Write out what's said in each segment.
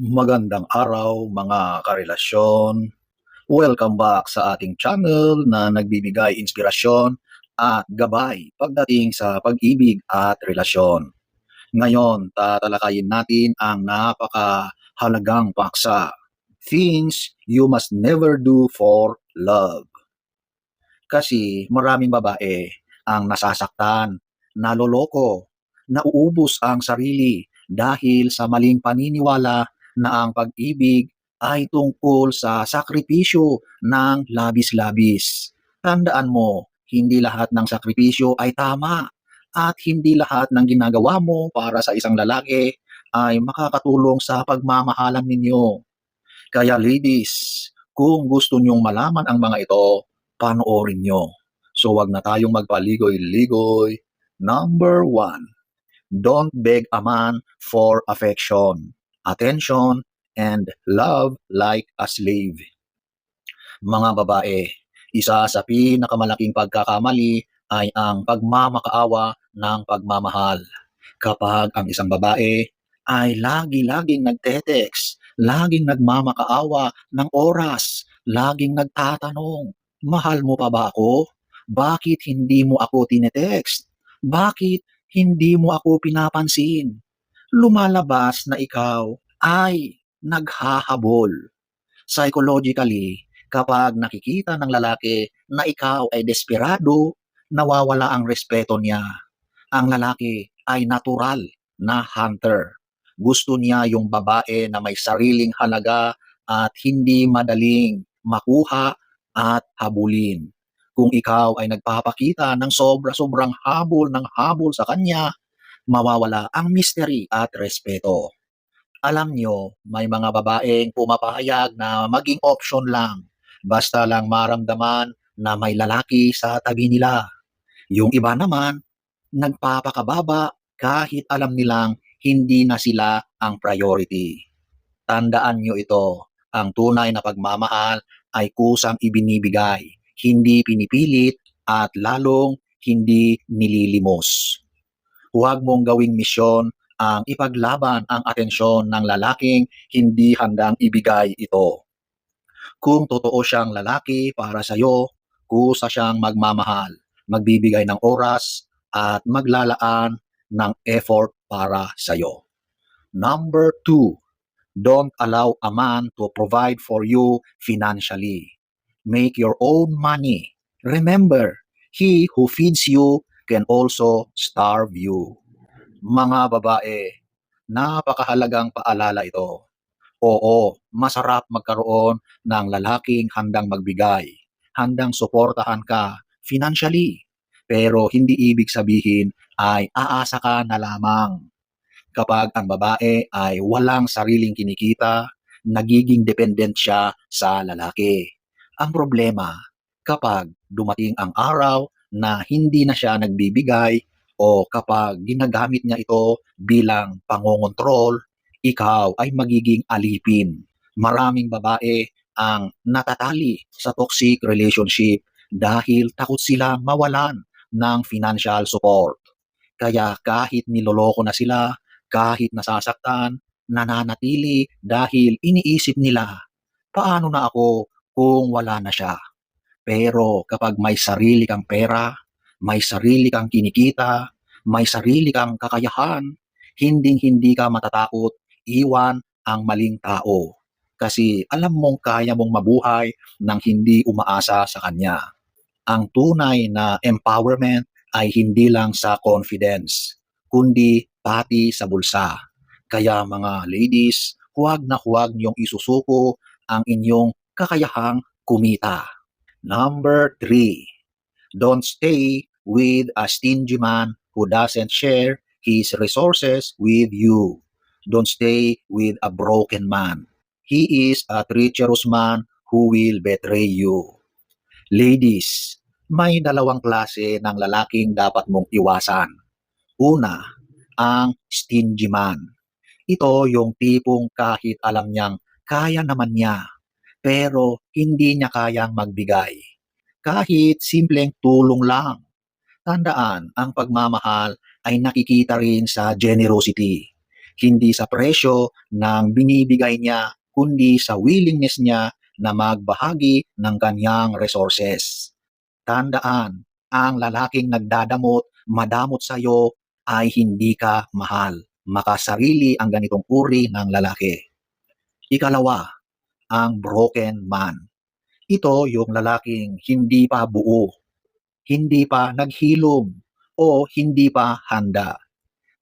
Magandang araw mga karelasyon. Welcome back sa ating channel na nagbibigay inspirasyon at gabay pagdating sa pag-ibig at relasyon. Ngayon, tatalakayin natin ang napakahalagang paksa. Things you must never do for love. Kasi maraming babae ang nasasaktan, naloloko, nauubos ang sarili dahil sa maling paniniwala na ang pag-ibig ay tungkol sa sakripisyo ng labis-labis. Tandaan mo, hindi lahat ng sakripisyo ay tama at hindi lahat ng ginagawa mo para sa isang lalaki ay makakatulong sa pagmamahalan ninyo. Kaya ladies, kung gusto nyong malaman ang mga ito, panoorin nyo. So wag na tayong magpaligoy-ligoy. Number one, don't beg a man for affection, attention, and love like a slave. Mga babae, isa sa pinakamalaking pagkakamali ay ang pagmamakaawa ng pagmamahal. Kapag ang isang babae ay lagi-laging nagte-text, laging nagmamakaawa ng oras, laging nagtatanong, mahal mo pa ba ako? Bakit hindi mo ako tinetext? Bakit hindi mo ako pinapansin? Lumalabas na ikaw ay naghahabol. Psychologically, kapag nakikita ng lalaki na ikaw ay desperado, nawawala ang respeto niya. Ang lalaki ay natural na hunter. Gusto niya yung babae na may sariling halaga at hindi madaling makuha at habulin. Kung ikaw ay nagpapakita ng sobra-sobrang habol ng habol sa kanya, mawawala ang mystery at respeto. Alam nyo, may mga babaeng pumapahayag na maging option lang, basta lang maramdaman na may lalaki sa tabi nila. Yung iba naman, nagpapakababa kahit alam nilang hindi na sila ang priority. Tandaan nyo ito, ang tunay na pagmamahal ay kusang ibinibigay, hindi pinipilit at lalong hindi nililimos. Huwag mong gawing misyon ang ipaglaban ang atensyon ng lalaking hindi handang ibigay ito. Kung totoo siyang lalaki para sa iyo, kusa siyang magmamahal, magbibigay ng oras at maglalaan ng effort para sa iyo. Number two, don't allow a man to provide for you financially. Make your own money. Remember, he who feeds you can also starve you. Mga babae, napakahalagang paalala ito. Oo, masarap magkaroon ng lalaking handang magbigay, handang suportahan ka financially. Pero hindi ibig sabihin ay aasa ka na lamang. Kapag ang babae ay walang sariling kinikita, nagiging dependent siya sa lalaki. Ang problema, kapag dumating ang araw na hindi na siya nagbibigay o kapag ginagamit niya ito bilang pangongontrol, ikaw ay magiging alipin. Maraming babae ang natatali sa toxic relationship dahil takot silang mawalan ng financial support. Kaya kahit niloloko na sila, kahit nasasaktan, nananatili dahil iniisip nila, paano na ako kung wala na siya? Pero kapag may sarili kang pera, may sarili kang kinikita, may sarili kang kakayahan, hinding-hindi ka matatakot iwan ang maling tao. Kasi alam mong kaya mong mabuhay nang hindi umaasa sa kanya. Ang tunay na empowerment ay hindi lang sa confidence, kundi pati sa bulsa. Kaya mga ladies, huwag na huwag niyong isusuko ang inyong kakayahang kumita. Number three, don't stay with a stingy man who doesn't share his resources with you. Don't stay with a broken man. He is a treacherous man who will betray you. Ladies, may dalawang klase ng lalaking dapat mong iwasan. Una, ang stingy man. Ito yung tipong kahit alam niyang kaya naman niya, pero hindi niya kayang magbigay. Kahit simpleng tulong lang. Tandaan, ang pagmamahal ay nakikita rin sa generosity. Hindi sa presyo ng binibigay niya, kundi sa willingness niya na magbahagi ng kanyang resources. Tandaan, ang lalaking nagdadamot, madamot sa iyo ay hindi ka mahal. Makasarili ang ganitong uri ng lalaki. Ikalawa, ang broken man. Ito yung lalaking hindi pa buo, hindi pa naghilom, o hindi pa handa.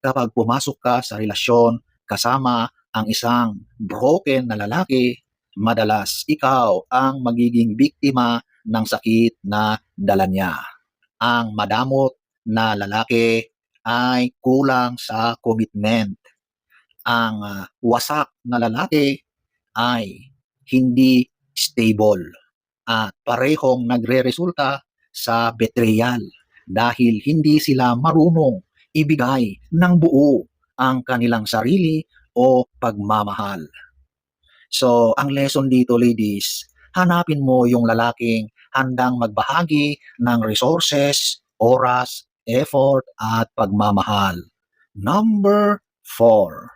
Kapag pumasok ka sa relasyon kasama ang isang broken na lalaki, madalas ikaw ang magiging biktima ng sakit na dala niya. Ang madamot na lalaki ay kulang sa commitment. Ang ah, wasak na lalaki ay hindi stable at parehong nagre-resulta sa betrayal dahil hindi sila marunong ibigay ng buo ang kanilang sarili o pagmamahal. So, ang lesson dito ladies, hanapin mo yung lalaking handang magbahagi ng resources, oras, effort, at pagmamahal. Number four,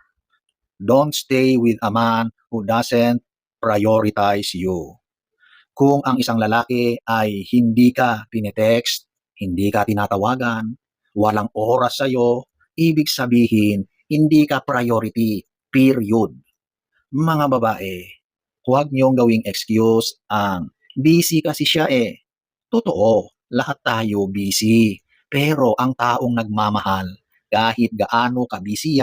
don't stay with a man who doesn't prioritize you. Kung ang isang lalaki ay hindi ka tinetext, hindi ka tinatawagan, walang oras sa'yo, ibig sabihin, hindi ka priority, period. Mga babae, huwag niyong gawing excuse ang busy kasi siya eh. Totoo, lahat tayo busy. Pero ang taong nagmamahal, kahit gaano ka busy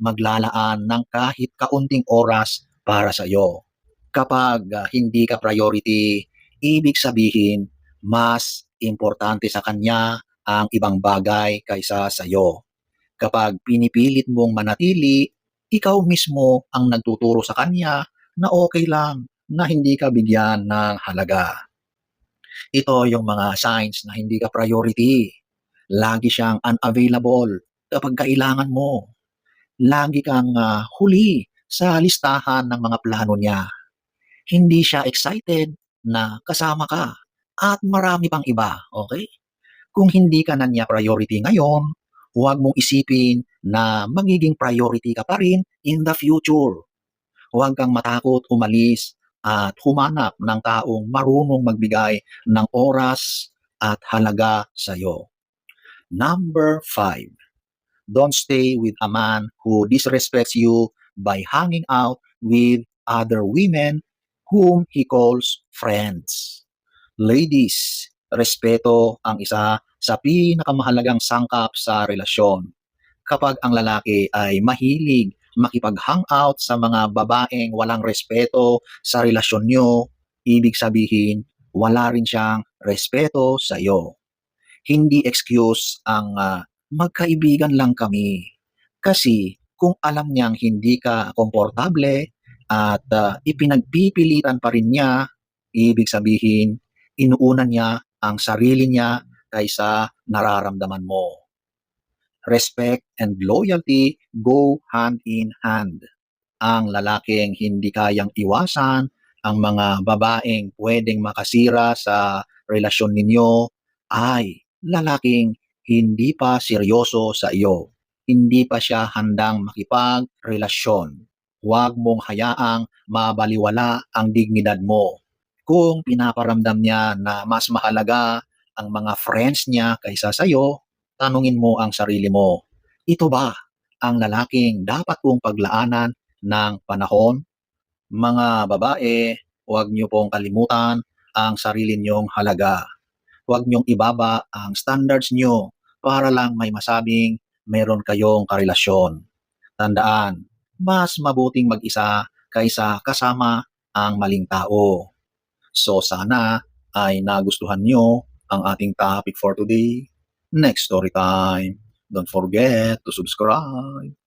maglalaan ng kahit kaunting oras para sa iyo. Kapag ah, hindi ka priority, ibig sabihin, mas importante sa kanya ang ibang bagay kaysa sa iyo. Kapag pinipilit mong manatili, ikaw mismo ang nagtuturo sa kanya na okay lang na hindi ka bigyan ng halaga. Ito yung mga signs na hindi ka priority. Lagi siyang unavailable kapag kailangan mo. Lagi kang ah, huli sa listahan ng mga plano niya. Hindi siya excited na kasama ka at marami pang iba, okay? Kung hindi ka na niya priority ngayon, huwag mong isipin na magiging priority ka pa rin in the future. Huwag kang matakot umalis at humanap ng taong marunong magbigay ng oras at halaga sa iyo. Number five, don't stay with a man who disrespects you by hanging out with other women whom he calls friends. Ladies, respeto ang isa sa pinakamahalagang sangkap sa relasyon. Kapag ang lalaki ay mahilig makipag-hangout sa mga babaeng walang respeto sa relasyon nyo, ibig sabihin, wala rin siyang respeto sa iyo. Hindi excuse ang ah, magkaibigan lang kami. Kasi kung alam niyang hindi ka komportable at ah, ipinagpipilitan pa rin niya, ibig sabihin, inuuna niya ang sarili niya kaysa nararamdaman mo. Respect and loyalty go hand in hand. Ang lalaking hindi kayang iwasan, ang mga babaeng pwedeng makasira sa relasyon ninyo ay lalaking hindi pa seryoso sa iyo. Hindi pa siya handang makipagrelasyon. Huwag mong hayaang mabaliwala ang dignidad mo. Kung pinaparamdam niya na mas mahalaga ang mga friends niya kaysa sa iyo, tanungin mo ang sarili mo, ito ba ang lalaking dapat kong paglaanan ng panahon? Mga babae, huwag niyo pong kalimutan ang sarili niyong halaga. Huwag niyong ibaba ang standards niyo para lang may masabing meron kayong karelasyon. Tandaan, mas mabuting mag-isa kaysa kasama ang maling tao. So sana ay nagustuhan niyo ang ating topic for today. Next story time. Don't forget to subscribe.